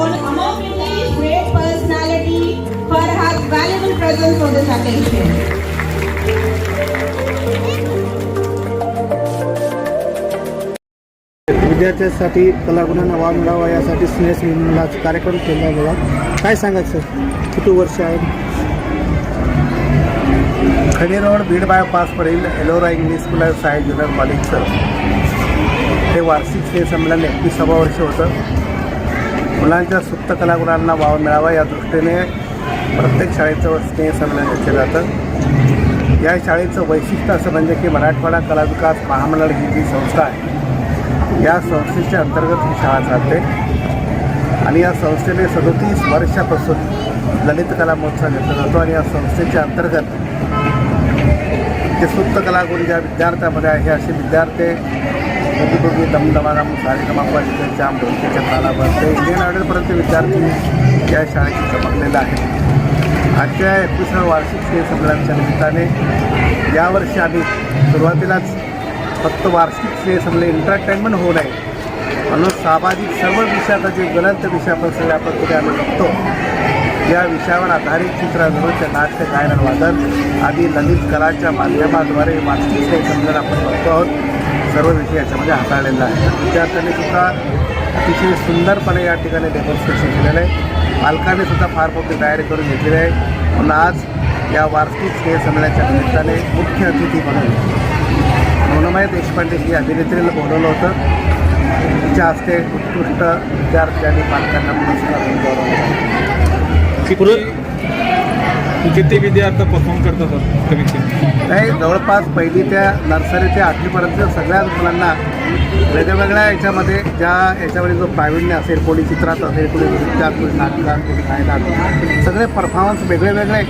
honor among great personality for her valuable presence for this occasion. विद्यार्थ्यांसाठी कलागुणांना wow मिळावा यासाठी स्नेह मुलाचा कार्यक्रम केला बघा काय सांगायचं किती वर्ष आहे? खडी road Beed बायपासवरील Ellora English school of science junior कॉलेजचं हे वार्षिक स्नेह संमेलन एकविसावं वर्ष होतं. मुलांच्या सुप्त कलागुणांना वाव मिळावा या दृष्टीने प्रत्येक शाळेचं स्नेह संमेलन घेतलं जातं. या शाळेचं वैशिष्ट्य असं म्हणजे की मराठवाडा कला विकास महामंडळ ही जी संस्था आहे या संस्थेच्या अंतर्गत ही शाळा चालते. आणि या संस्थेने सदोतीस वर्षापासून ललित कला महोत्सव घेतला जातो आणि या संस्थेच्या अंतर्गत जे सुप्त कलागुण ज्या विद्यार्थ्यामध्ये आहे असे विद्यार्थी कधीकधी दमदमादम सारेगमापा जाम ढोलकीच्या तालावर ते इंडियन आयडलपर्यंत विद्यार्थी या शाळेशी चमकलेला आहे. आजच्या एकविसाव्या वार्षिक स्नेह संमेलनाच्या निमित्ताने यावर्षी आम्ही सुरुवातीलाच फक्त वार्षिक स्नेह संमेलन एंटरटेनमेंट होऊ नये. म्हणून सामाजिक सर्व विषयाचा जे ज्वलंत विषय आपण सगळ्या पद्धतीने आम्ही बघतो या विषयावर आधारित चित्रनृत्य नाट्य गायन वादन आदी ललित कलाच्या माध्यमाद्वारे वार्षिक स्नेह संमेलन आपण बघतो आहोत. सर्व विषय याच्यामध्ये हाताळलेला आहे. विद्यार्थ्यांनी सुद्धा अतिशय सुंदरपणे या ठिकाणी डेमॉन्स्ट्रेशन केलेलं आहे. पालकांनी सुद्धा फार मोठी तयारी करून घेतलेली आहे. म्हणून आज या वार्षिक स्नेह संमेलनाच्या निमित्ताने मुख्य अतिथी म्हणून मनोमय देशपांडे ही अभिनेत्रीला बोलवलं होतं. तिच्या हस्ते उत्कृष्ट विद्यार्थी आणि पालकांना पुरस्कार देऊन किती विद्यार्थी परफॉर्म करतात कमीत कमी? नाही जवळपास पहिली त्या नर्सरी ते आठवीपर्यंत सगळ्या मुलांना वेगवेगळ्या याच्यामध्ये ज्या याच्यामध्ये जो प्रावीण्य असेल कोणी चित्रात असेल कोणी नृत्यात कोणी नाटकात कोणी गायनात सगळे परफॉर्मन्स वेगळे वेगळे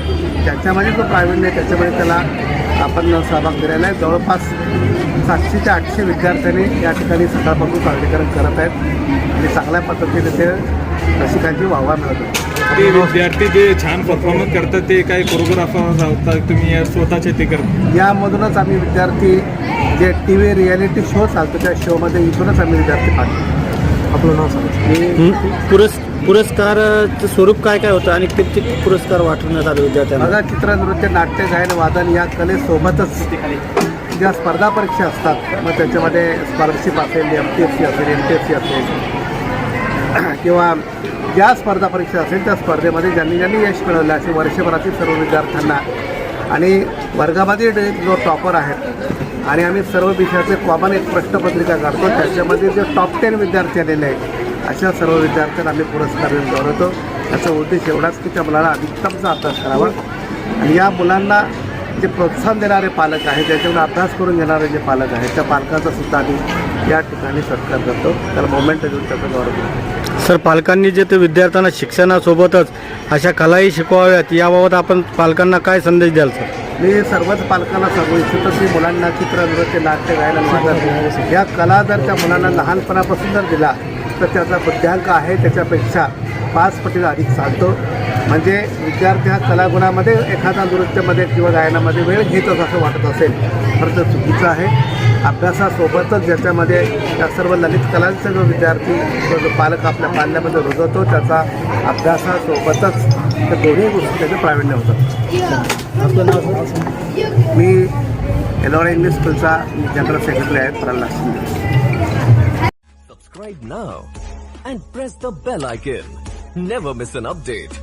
ज्याच्यामध्ये जो प्रावीण्य आहे त्याच्यामध्ये त्याला आपण सहभाग दिलेला आहे. जवळपास सातशे ते आठशे विद्यार्थ्यांनी या ठिकाणी सकाळपासून सादरीकरण करत आहेत. आणि चांगल्या पद्धतीने ते रसिकांची वाहवा मिळत होती ते विद्यार्थी जे छान परफॉर्मन्स करतात ते काही कोरिओग्राफर होतात तुम्ही या स्वतःचे ते करता. यामधूनच आम्ही विद्यार्थी जे टी व्ही रियालिटी शो चालतो त्या शोमध्ये इथूनच आम्ही विद्यार्थी पाठवतो आपलं नाव सांगा. मी पुरस् पुरस्काराचं स्वरूप काय काय होतं आणि किती पुरस्कार वाटवण्यात आले विद्यार्थ्यांना? माझा चित्रनृत्य नाट्य गायन वादन या कलेसोबतच ज्या स्पर्धा परीक्षा असतात मग त्याच्यामध्ये स्कॉलरशिप असेल एम टी एस सी असेल एम टी एस सी असेल किंवा ज्या स्पर्धा परीक्षा असेल त्या स्पर्धेमध्ये ज्यांनी ज्यांनी यश मिळवलं असे वर्षभरातील सर्व विद्यार्थ्यांना. आणि वर्गामध्ये जो टॉपर आहे आणि आम्ही सर्व विषयाचे कॉमन एक प्रश्नपत्रिका काढतो त्याच्यामध्ये जे टॉप टेन विद्यार्थी आलेले आहेत अशा सर्व विद्यार्थ्यांना आम्ही पुरस्कार देऊन गौरवतो. याचा उद्देश एवढाच की त्या मुलाला अधिकतमचा अभ्यास करावा. आणि या मुलांना जे प्रोत्साहन देणारे पालक आहेत ज्याच्यावर अभ्यास करून घेणारे जे पालक आहेत त्या पालकाचा सुद्धा आम्ही या ठिकाणी सत्कार करतो. त्याला मोमेंट देऊन त्याचा गौरव करतो सर पालकांनी जे ते विद्यार्थ्यांना शिक्षणासोबतच अशा कलाही शिकवाव्यात याबाबत आपण पालकांना काय संदेश द्याल सर? मी सर्वच पालकांना सांगू इच्छितो की मुलांना चित्र नृत्य नाट्य आणि वादन या कला जर त्या मुलांना लहानपणापासून जर दिला तर त्याचा बुद्ध्यांक आहे त्याच्यापेक्षा पाच पटीला अधिक चालतो. म्हणजे विद्यार्थी हा कलागुणामध्ये एखादा नृत्यामध्ये किंवा गायनामध्ये वेळ घेतच असं वाटत असेल. तर ते चुकीचं आहे. अभ्यासासोबतच ज्याच्यामध्ये त्या सर्व ललित कलांचा जो विद्यार्थी जो जो पालक आपल्या पाल्यामध्ये रुजवतो त्याचा अभ्यासासोबतच त्या दोन्ही गोष्टी त्याचं प्रावीण्य होतं आपलं नाव मी एलोरा इंग्लिश स्कूलचा जनरल सेक्रेटरी आहे Pralhad Shinde. Subscribe now and press the bell icon. Never miss an update.